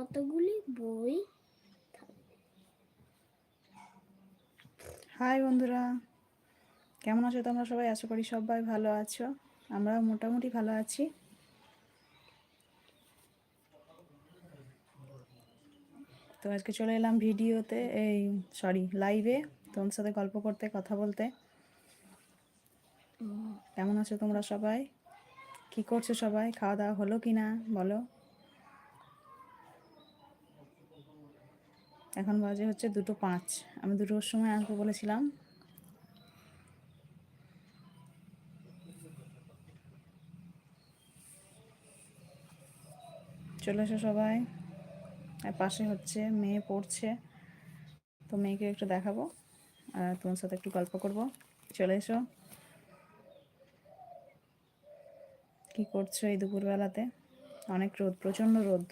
কতগুলি বই হাই বন্ধুরা কেমন আছো তোমরা সবাই? আশা করি সবাই ভালো আছো। আমরা মোটামুটি ভালো আছি। তো আজকে চলে এলাম ভিডিওতে এই সরি লাইভে তোমার সাথে গল্প করতে কথা বলতে। কেমন আছো তোমরা সবাই? কি করছ সবাই? খাওয়া দাওয়া হলো কি না বলো। এখন বাজে হচ্ছে দুটো পাঁচ। আমি দুটোর সময় আসব বলেছিলাম। চলে এসো সবাই। আর পাশে হচ্ছে মেয়ে পড়ছে। তো মেয়েকে একটু দেখাবো। আর তোমার সাথে একটু গল্প করব। চলে এসো। কি করছ এই দুপুরবেলাতে? অনেক রোদ প্রচণ্ড রোদ।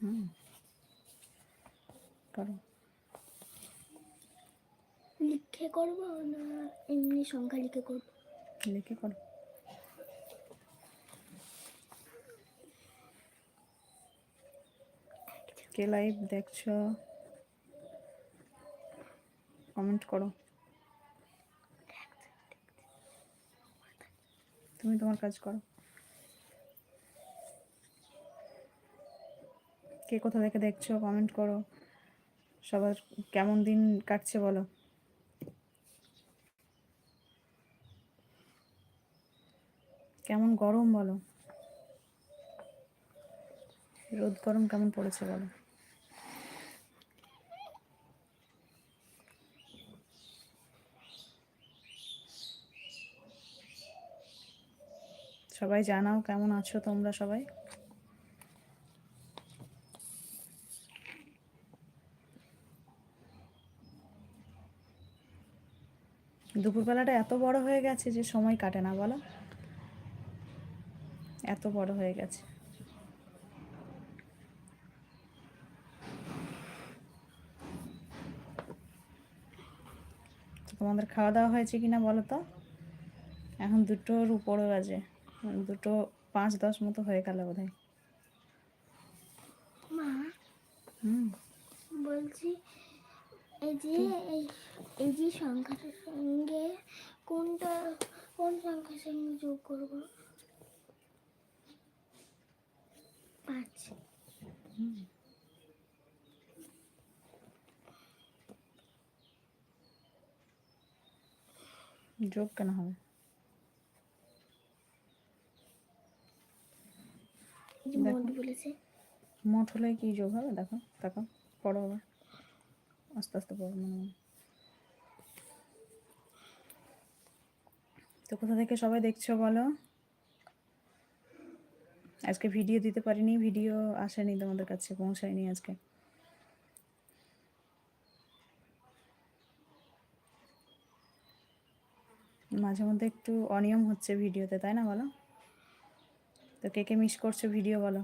হুম। করো। লিখে করব না? এমনি সংখ্যা লিখে করব। লিখে করো। কে লাইভ দেখছ? কমেন্ট করো। তুমি তোমার কাজ করো। কে কোথা থেকে দেখছ? কমেন্ট করো। সবার কেমন দিন কাটছে বলো? কেমন গরম বলো? রোদ গরম কেমন পড়েছে বলো? সবাই জানাও কেমন আছো তোমরা সবাই? দুপুরবেলাটা এত বড় হয়ে গেছে যে সময় কাটে না বলো? এত বড় হয়ে গেছে। তোমাদের খাওয়া দাওয়া হয়েছে কিনা বলো তো? এখন দুটোর উপরে বাজে দুটো পাঁচ দশ মতো হয়ে গেল বোধ হয় হুম। বলছি যে এই এই যে সংখ্যাটার সঙ্গে কোনটা কোন সংখ্যার সঙ্গে যোগ করব? পাঁচ। যোগ কেন হবে? এই। মোট বলেছে। মোট হলে কি যোগ হবে? দেখো দেখো পড়ো আবার। আস্তে আস্তে পড়ো মনে তো কোথা থেকে সবাই দেখছ বলো? আজকে ভিডিও দিতে পারিনি, ভিডিও আসেনি তোমাদের কাছে, পৌঁছায়নি আজকে। মাঝে মধ্যে একটু অনিয়ম হচ্ছে ভিডিওতে, তাই না বলো? তো কে কে মিস করছ ভিডিও বলো।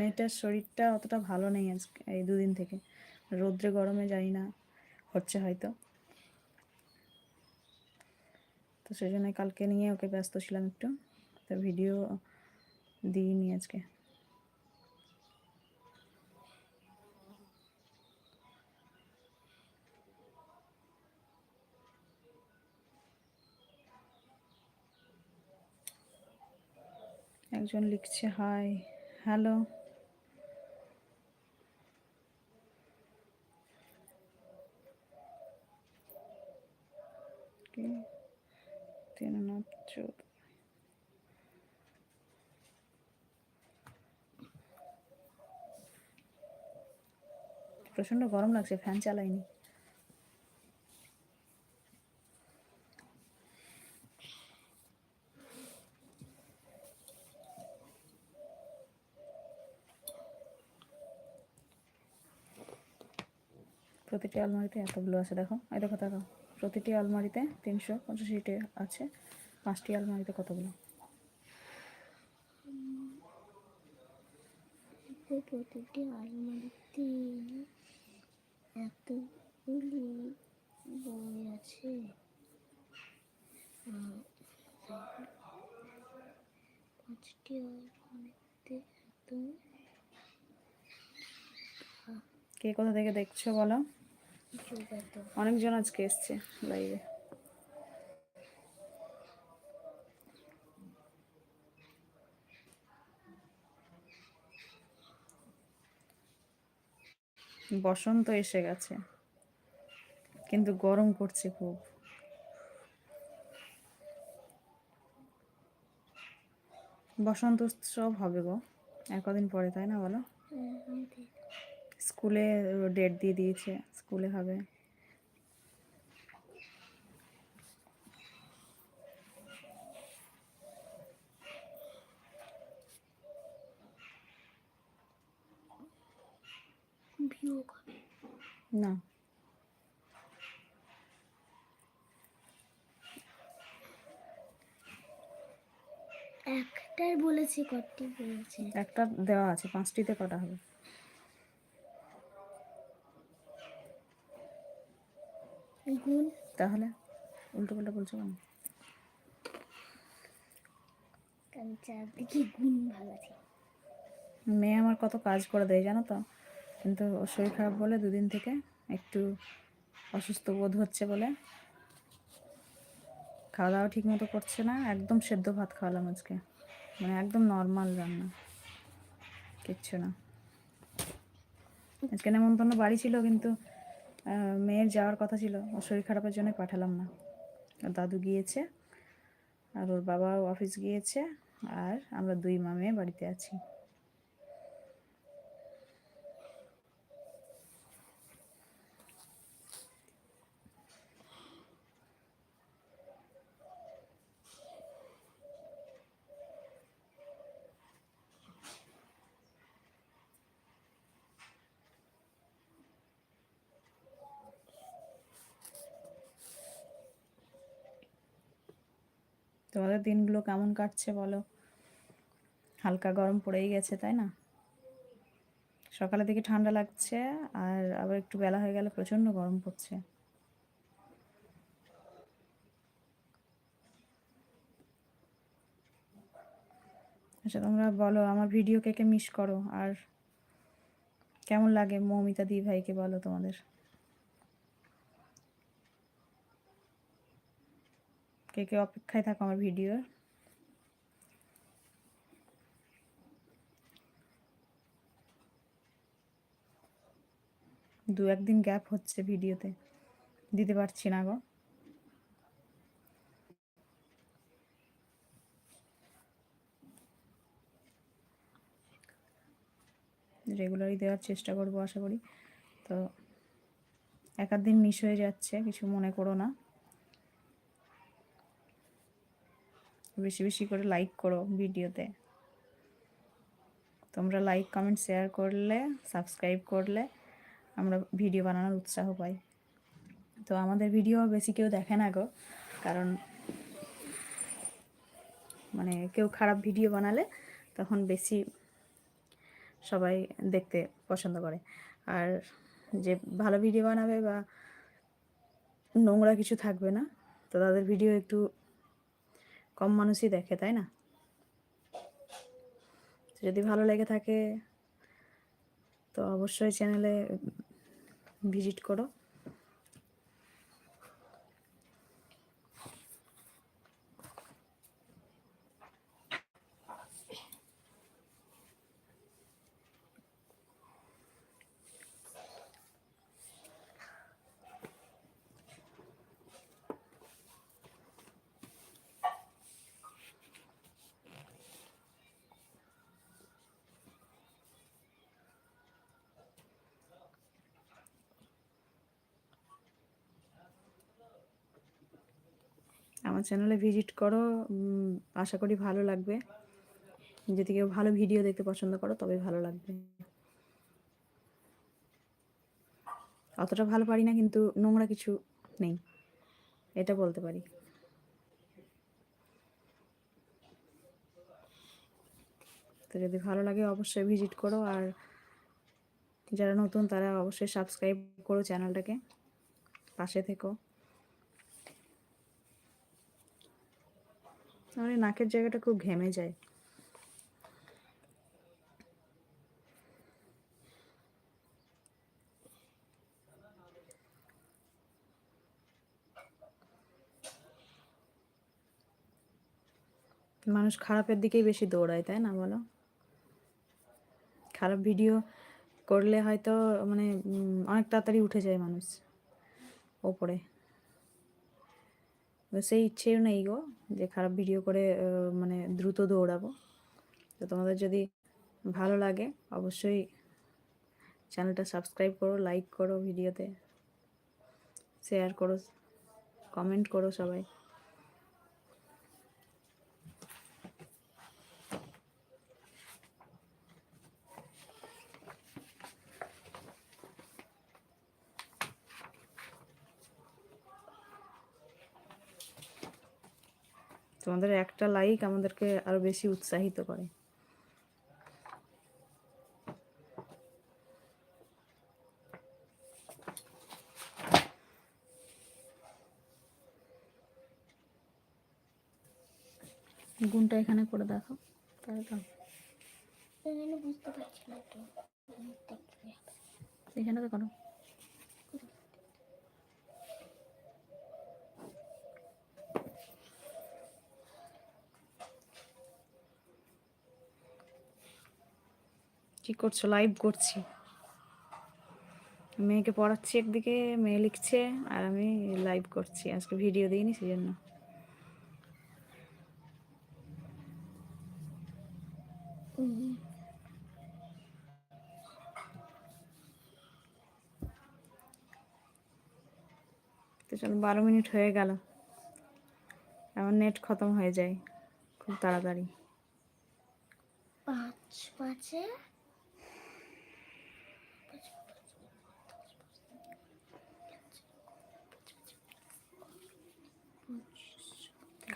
মেয়েটার শরীরটা অতটা ভালো নেই আজকে, এই দুদিন থেকে। রৌদ্রে গরমে জানি না, হচ্ছে হয়তো। তো সেই জন্য কালকে নিয়ে ওকে ব্যস্ত ছিলাম একটু, তো ভিডিও দিইনি আজকে। একজন লিখছে, হাই। হ্যালো দীননাথ চৌধুরী প্রচণ্ড গরম লাগছে ফ্যান চালাইনি। প্রতিটি আলমারিতে এতগুলো আছে দেখো। এই দেখো দেখো প্রতিটি আলমারিতে তিনশো পঁচাশিটি আছে। পাঁচটি আলমারিতে কতগুলো? প্রতিটি আলমারিতে এতগুলি বই আছে। পাঁচটি অনেকতে একদম কে কোথা থেকে দেখছ বলো? অনেকজন আজকে এসছে লাইভে বসন্ত এসে গেছে কিন্তু গরম করছে খুব। বসন্ত উৎসব হবে গো আর কদিন পরে তাই না বলো? স্কুলে ডেট দিয়ে দিয়েছে। স্কুলে হবে। না। একটাই বলেছি কটি বলেছি? একটা দেওয়া আছে পাঁচটিতে কটা হবে? গুণ তাহলে উল্টো পাল্টা বলছো কেন? কারণ চারদিকে গুণ ভাগ আছে মেয়ে আমার কত কাজ করে দেয় জানো তো? কিন্তু ওর শরীর খারাপ বলে দুদিন থেকে একটু অসুস্থ বোধ হচ্ছে বলে। খাওয়া দাওয়া ঠিক মতো করছে না একদম সেদ্ধ ভাত খাওয়ালাম আজকে। মানে একদম নর্মাল রান্না। কিচ্ছু না। আজকে নেমন্তন্ন বাড়ি ছিল কিন্তু মেয়ের যাওয়ার কথা ছিল, ওর শরীর খারাপের জন্য পাঠালাম না। আর দাদু গিয়েছে, আর ওর বাবাও অফিস গিয়েছে, আর আমরা দুই মা মেয়ে বাড়িতে আছি। তোমাদের দিনগুলো কেমন কাটছে বলো? হালকা গরম পড়েই গেছে, তাই না? সকালে দিকে ঠান্ডা লাগছে, আর আবার একটু বেলা হয়ে গেলে প্রচণ্ড গরম পড়ছে। আচ্ছা তোমরা বলো, আমার ভিডিও কে কে মিস করো? আর কেমন লাগে মৌমিতা দি ভাইকে বলো তোমাদের? কে কে অপেক্ষায় থাকো আমার ভিডিওর। দু একদিন গ্যাপ হচ্ছে ভিডিওতে, দিতে পারছি না গো। রেগুলারই দেওয়ার চেষ্টা করব আশা করি। তো এক দিন মিস হয়ে যাচ্ছে, কিছু মনে করো না। বেশি বেশি করে লাইক করো ভিডিওতে। তোমরা লাইক কমেন্ট শেয়ার করলে সাবস্ক্রাইব করলে আমরা ভিডিও বানানোর উৎসাহ পাই। তো আমাদের ভিডিও বেশি কেউ দেখে না গো, কারণ মানে কেউ খারাপ ভিডিও বানালে তখন বেশি সবাই দেখতে পছন্দ করে। আর যে ভালো ভিডিও বানাবে বা নোংরা কিছু থাকবে না, তো তাদের ভিডিও একটু কম মানুষই দেখে তাই না? যদি ভালো লেগে থাকে তো অবশ্যই চ্যানেলে ভিজিট করো। আমার চ্যানেলে ভিজিট করো আশা করি ভালো লাগবে। যদি কেউ ভালো ভিডিও দেখতে পছন্দ করো তবে ভালো লাগবে। অতটা ভালো পারি না, কিন্তু নোংরা কিছু নেই, এটা বলতে পারি। তো যদি ভালো লাগে, অবশ্যই ভিজিট করো, আর যারা নতুন, তারা অবশ্যই সাবস্ক্রাইব করো চ্যানেলটাকে পাশে থেকো। আমার এই নাকের জায়গাটা খুব ঘেমে যায়। মানুষ খারাপের দিকেই বেশি দৌড়ায়, তাই না বলো? খারাপ ভিডিও করলে হয়তো মানে অনেক তাড়াতাড়ি উঠে যায় মানুষ ওপরে। সেই ইচ্ছেও নেই গো যে খারাপ ভিডিও করে মানে দ্রুত দৌড়াবো। তো তোমাদের যদি ভালো লাগে, অবশ্যই চ্যানেলটা সাবস্ক্রাইব করো লাইক করো ভিডিওতে শেয়ার করো কমেন্ট করো সবাই। তোমাদের একটা লাইক আমাদেরকে আরও বেশি উৎসাহিত করে। গুণটা এখানে করে দেখো। তাহলে তো এখানে বুঝতে পারছি না তো। এখানে তো করো। কি করছ? লাইভ করছি। মেয়েকে পড়াচ্ছি একদিকে, মেয়ে লিখছে, আর আমি লাইভ করছি। আজকে ভিডিও দিইনি সেই জন্য তো চলো, বারো মিনিট হয়ে গেল। আমার নেট খতম হয়ে যায়, খুব তাড়াতাড়ি। পাঁচ পাঁচে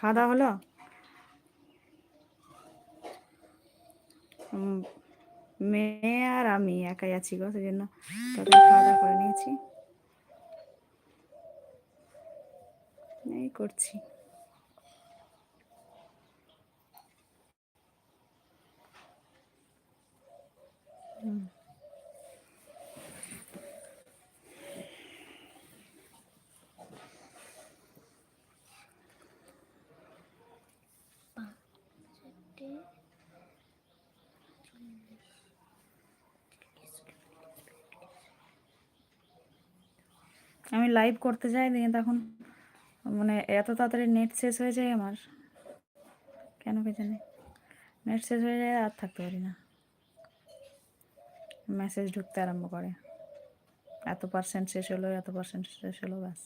খাওয়া দাওয়া হলো? মেয়ে আর আমি একাই আছি গো সেই জন্য তাড়াতাড়ি খাওয়া দাওয়া করে নিয়েছি। এই করছি। হুম। আমি লাইভ করতে চাই দিয়ে তখন মানে এত তাড়াতাড়ি নেট শেষ হয়ে যায় আমার। কেন কে জানে? নেট শেষ হয়ে যায়, আর থাকতে পারি না। মেসেজ ঢুকতে আরম্ভ করে। এত পার্সেন্ট শেষ হলো, এত পার্সেন্ট শেষ হলো, ব্যাস।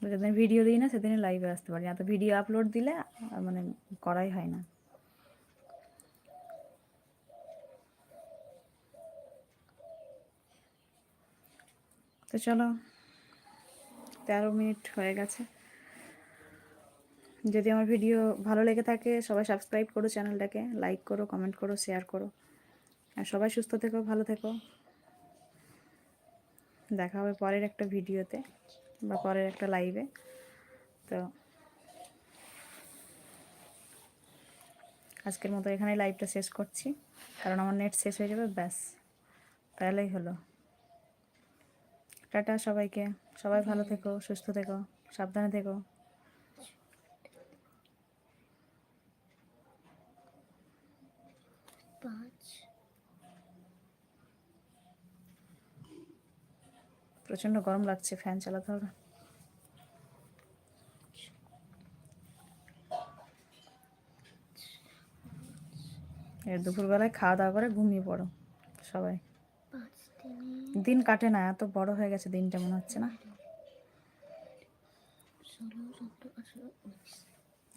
যেদিন ভিডিও দিই না, সেদিনই লাইভে আসতে পারি। না তো ভিডিও আপলোড দিলে মানে করাই হয় না। তো চলো, তেরো মিনিট হয়ে গেছে। যদি আমার ভিডিও ভালো লেগে থাকে, সবাই সাবস্ক্রাইব করো চ্যানেলটাকে লাইক করো কমেন্ট করো শেয়ার করো। আর সবাই সুস্থ থেকো, ভালো থেকো। দেখা হবে পরের একটা ভিডিওতে বা পরের একটা লাইভে তো আজকের মতো এখানেই লাইভটা শেষ করছি। কারণ আমার নেট শেষ হয়ে যাবে, ব্যাস। তাহলেই হলো। টাটা সবাইকে। সবাই ভালো থেকো সুস্থ থেকো সাবধানে থেকো। পাঁচ। প্রচণ্ড গরম লাগছে ফ্যান চালাতে হবে। দুপুরবেলায় খাওয়া দাওয়া করে ঘুমিয়ে পড়ো সবাই। দিন কাটে না, এত বড় হয়ে গেছে দিনটা মনে হচ্ছে না।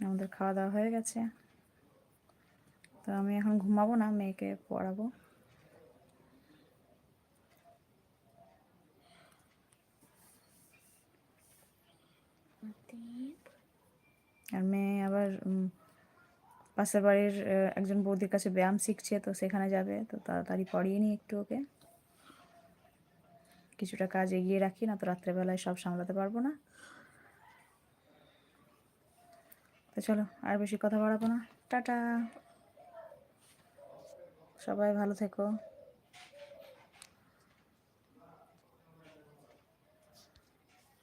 আমাদের খাওয়া দাওয়া হয়ে গেছে। তো আমি এখন ঘুমাবো না, মেয়েকে পড়াবো। আর মেয়ে আবার পাশের বাড়ির একজন বৌদির কাছে ব্যায়াম শিখছে, তো সেখানে যাবে, তো তাড়াতাড়ি পড়িয়ে নিই একটু ওকে। কিছুটা কাজ এগিয়ে রাখি না তো রাত্রেবেলায় সব সামলাতে পারব না। তো চলো, আর বেশি কথা বাড়াবো না। টাটা। সবাই ভালো থেকো।